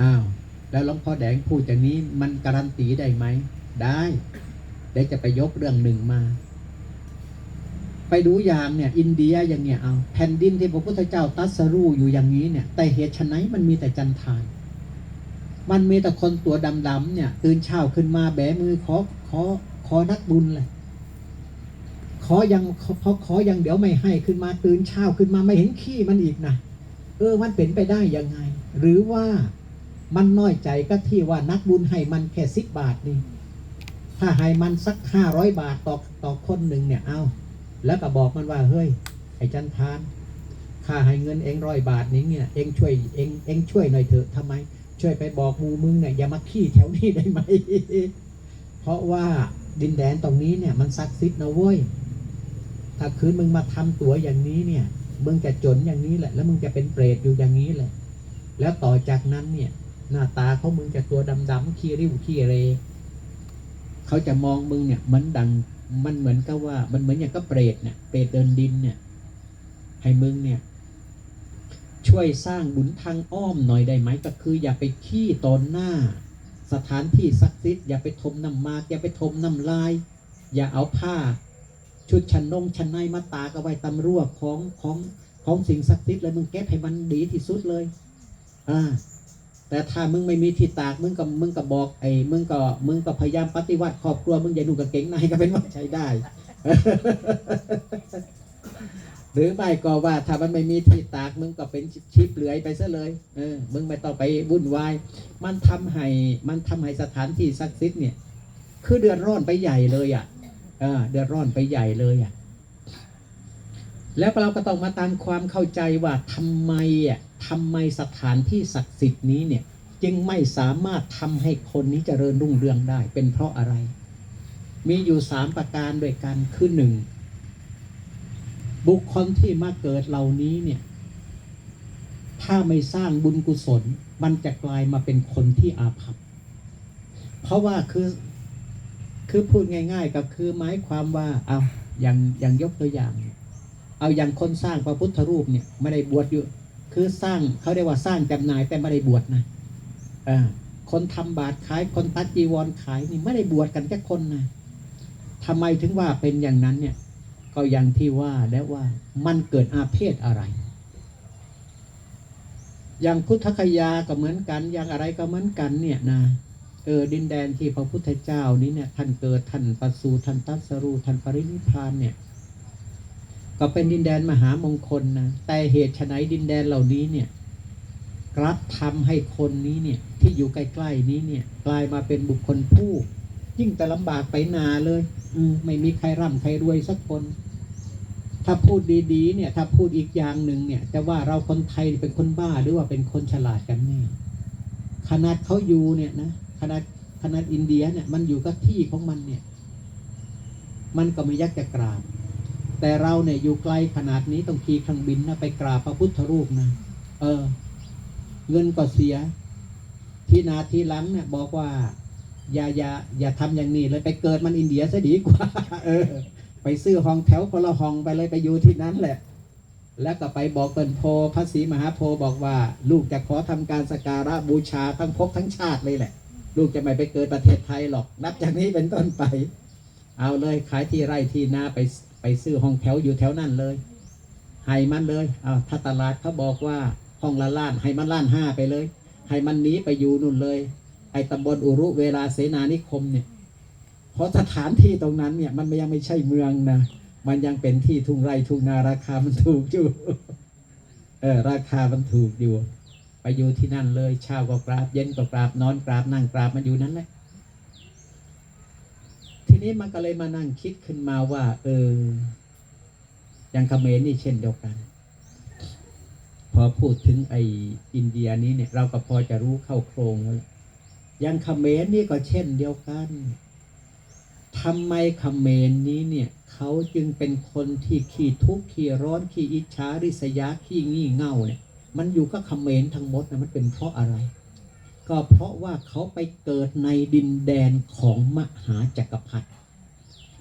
อ้าวแล้วหลวงพ่อแดงพูดอย่างนี้มันการันตีได้ไหม ได้เดี๋ยวจะไปยกเรื่องหนึ่งมา ไปดูอย่างเนี่ย อินเดียอย่างเนี้ยเอาแผ่นดินที่พระพุทธเจ้าตัสรู้อยู่อย่างนี้เนี่ย แต่เหตุไฉนมันมีแต่จันทาน มันมีแต่คนตัวดำๆเนี่ย ตื่นเช้าขึ้นมาแบมือขอขอขอนักบุญเลยขอยังขอขอขอยังเดี๋ยวไม่ให้ขึ้นมาตื่นเช้าขึ้นมาไม่เห็นขี้มันอีกนะเออมันเป็นไปได้ยังไง หรือว่า มันน้อยใจก็ที่ว่านักบุญให้มันแค่สิบบาทนี่ ถ้าให้มันสักห้าร้อยบาทต่อต่อคนหนึ่งเนี่ยเอา แล้วก็บอกมันว่าเฮ้ยไอ้จันทานข้าให้เงินเองร้อยบาทนี้เนี่ยเองช่วยเองเองช่วยหน่อยเถอะทำไม ช่วยไปบอกมูมึงเนี่ยอย่ามาขี้แถวนี้ได้ไหม เพราะว่าดินแดนตรงนี้เนี่ยมันศักดิ์สิทธิ์นะเว้ย ถ้าคืนมึงมาทำตัวอย่างนี้เนี่ย มึงจะจนอย่างนี้แหละ แล้วมึงจะเป็นเปรตอยู่อย่างนี้แหละ แล้วต่อจากนั้นเนี่ย หน้าตาเขามึงจะตัวดำๆขี้ริ้วขี้เรเขาจะมองมึงเนี่ยเหมือนดัง มันเหมือนกับว่า มันเหมือนอย่างกับเปรตเนี่ยเปรตเดินดินเนี่ย ให้มึงเนี่ย ช่วยสร้างบุญทางอ้อมหน่อยได้ไหมก็คือ อย่าไปขี้ตอนหน้า สถานที่ศักดิ์สิทธิ์อย่าไปทมน้ำมาก อย่าไปทมน้ำลาย อย่าเอาผ้า ชุดชันนงชันในมาตากเอาไว้ตำรั่วของของของสิ่งศักดิ์สิทธิ์เลยมึงเก็บให้มันดีที่สุดเลย อ่า แต่ถ้ามึงไม่มีที่ตากมึงก็มึงก็บอกไอ้มึงก็มึงก็พยายามปฏิวัติครอบครัวมึงอย่าดูกางเกงในก็เป็นว่าใช้ได้ หรือไม่ก็ว่าถ้ามันไม่มีที่ตากมึงก็เป็นชิปเหลือยไปซะเลยเออมึงไม่ต้องไปวุ่นวายมันทำให้มันทำให้สถานที่ศักดิ์สิทธิ์เนี่ย คือเดือดร้อนไปใหญ่เลยอะเออเดือดร้อนไปใหญ่เลยอะแล้วเราก็ต้องมาตามความเข้าใจว่าทำไมอะ ทำไมสถานที่ศักดิ์สิทธิ์นี้เนี่ยจึงไม่สามารถทำให้คนนี้เจริญรุ่งเรืองได้ เป็นเพราะอะไร มีอยู่สามประการด้วยกันคือหนึ่งบุคคลที่มาเกิดเหล่านี้เนี่ย ถ้าไม่สร้างบุญกุศล มันจะกลายมาเป็นคนที่อาภัพเพราะว่าคือคือพูดง่าย ๆก็คือหมายความว่าเอาอย่างอย่างยกตัวอย่าง เอาอย่างคนสร้างพระพุทธรูปเนี่ยไม่ได้บวชอยู่ คือสร้างเขาเรียกว่าสร้างจำหน่ายแต่ไม่ได้บวชนะอคนทำบาตรขายคนตัดจีวรขายนี่ไม่ได้บวชกันแค่คนนะทำไมถึงว่าเป็นอย่างนั้นเนี่ย ก็อย่างที่ว่าแล้วว่ามันเกิดอาเพศอะไร อย่างพุทธคยาก็เหมือนกัน อย่างอะไรก็เหมือนกันเนี่ยนะเออดินแดนที่พระพุทธเจ้านี้เนี่ยท่านเกิดท่านประสูติท่านตรัสรู้ท่านปรินิพานเนี่ย ก็เป็นดินแดนมหามงคลนะแต่เหตุไฉนดินแดนเหล่านี้เนี่ยกลับทำให้คนนี้เนี่ยที่อยู่ใกล้ๆนี้เนี่ยกลายมาเป็นบุคคลผู้ ยิ่งแต่ลำบากไปนาเลย อืไม่มีใครร่ำใครรวยสักคน ถ้าพูดดีๆ เนี่ย ถ้าพูดอีกอย่างหนึ่งเนี่ย จะว่าเราคนไทยเป็นคนบ้าหรือว่าเป็นคนฉลาดกันแน่ขนาดเขาอยู่เนี่ยนะขนาดขนาดอินเดียเนี่ย มันอยู่กับที่ของมันเนี่ย มันก็ไม่ยักจะกราบ แต่เราเนี่ยอยู่ไกลขนาดนี้ต้องขี่เครื่องบินนะไปกราบพระพุทธรูปนะเออ เงินก็เสีย ทีนาทีหลังเนี่ยบอกว่า อย่าอย่าอย่าทำอย่างนี้เลยไปเกิดมันอินเดียซะดีกว่า เออ ไปซื้อห้องแถวคนละห้องไปเลยไปอยู่ที่นั้นแหละ แล้วก็ไปบอกเปินโพพระศรีมหาโพบอกว่า ลูกจะขอทำการสการะบูชาทั้งภพทั้งชาติเลยแหละ ลูกจะไม่ไปเกิดประเทศไทยหรอก นับจากนี้เป็นต้นไป เอาเลยขายที่ไร่ที่นาไป ซื้อห้องแถวอยู่แถวนั่นเลยให้มันเลยเอาถ้าตลาดเขาบอกว่าห้องละล้านให้มันล้านห้าไปเลยให้มันหนีไปอยู่นู่นเลย ไอ้ตำบลอุรุเวลาเสนานิคมเนี่ยเพราะสถานที่ตรงนั้นเนี่ย มันยังไม่ใช่เมืองนะมันยังเป็นที่ทุ่งไร่ทุ่งนาราคามันถูกอยู่เออราคามันถูกอยู่ ไปอยู่ที่นั่นเลยเช้าก็กราบเย็นก็กราบนอนกราบนั่งกราบมันอยู่นั้นแหละ นี้มันก็เลยมานั่งคิดขึ้นมาว่า เออ อย่างเขมรนี่เช่นเดียวกัน พอพูดถึงไออินเดียนี้เนี่ย เราก็พอจะรู้เข้าโครงแล้วอย่างเขมรนี่ก็เช่นเดียวกันทำไมเขมรนี้เนี่ยเขาจึงเป็นคนที่ขี้ทุกข์ขี้ร้อนขี้อิจฉาริษยาขี้งี่เง่าเนี่ย มันอยู่กับเขมรทั้งหมดนะมันเป็นเพราะอะไร ก็เพราะว่าเขาไปเกิดในดินแดนของมหาจักรพรรดิ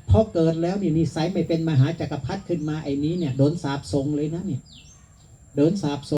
พอเกิดแล้วนี่นิสัยไม่เป็นมหาจักรพรรดิขึ้นมาไอ้นี้เนี่ยโดนสาบทรงเลยนะเนี่ยโดนสาบทรง